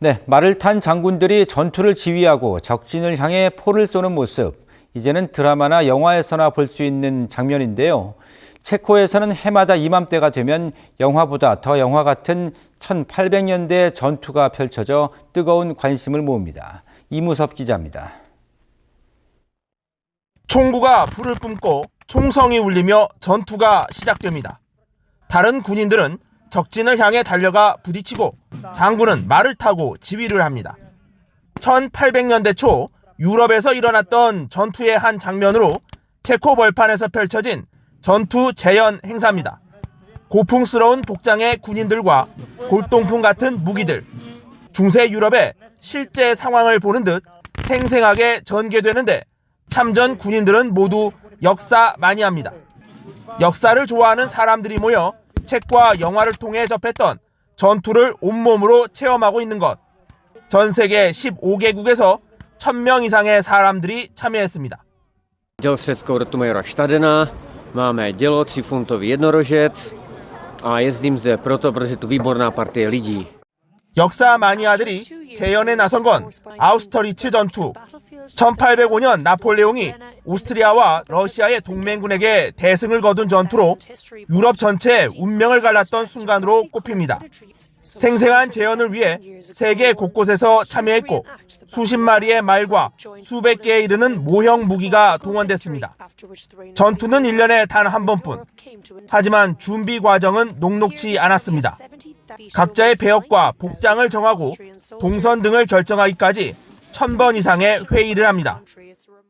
네, 말을 탄 장군들이 전투를 지휘하고 적진을 향해 포를 쏘는 모습. 이제는 드라마나 영화에서나 볼 수 있는 장면인데요. 체코에서는 해마다 이맘때가 되면 영화보다 더 영화 같은 1800년대 전투가 펼쳐져 뜨거운 관심을 모읍니다. 이무섭 기자입니다. 총구가 불을 뿜고 총성이 울리며 전투가 시작됩니다. 다른 군인들은 적진을 향해 달려가 부딪히고 장군은 말을 타고 지휘를 합니다. 1800년대 초 유럽에서 일어났던 전투의 한 장면으로 체코 벌판에서 펼쳐진 전투 재현 행사입니다. 고풍스러운 복장의 군인들과 골동품 같은 무기들, 중세 유럽의 실제 상황을 보는 듯 생생하게 전개되는데 참전 군인들은 모두 역사 마니아입니다. 역사를 좋아하는 사람들이 모여 책과 영화를 통해 접했던 전투를 온몸으로 체험하고 있는 것. 전 세계 15개국에서 1000명 이상의 사람들이 참여했습니다. Rotu majora Štadena, máme dělo, třífuntový jednorožec a jezdím zde proto, protože tu výborná partie lidí. 역사 마니아들이 재연에 나선 건 아우스터리츠 전투. 1805년 나폴레옹이 오스트리아와 러시아의 동맹군에게 대승을 거둔 전투로 유럽 전체의 운명을 갈랐던 순간으로 꼽힙니다. 생생한 재현을 위해 세계 곳곳에서 참여했고 수십 마리의 말과 수백 개에 이르는 모형 무기가 동원됐습니다. 전투는 1년에 단 한 번뿐. 하지만 준비 과정은 녹록치 않았습니다. 각자의 배역과 복장을 정하고 동선 등을 결정하기까지 천번 이상의 회의를 합니다.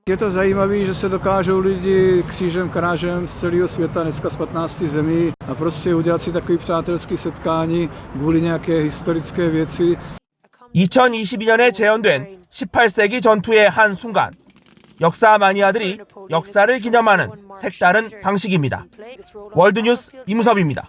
Je to zajímavé, že se dokážou lidi křížem krážem z celého světa, dneska z 15 zemí, a prostě udělat si takový přátelský setkání kvůli nějaké historické věci. 2022년에 재현된 18세기 전투의 한 순간. 역사 마니아들이 역사를 기념하는 색다른 방식입니다. 월드뉴스 이무섭입니다.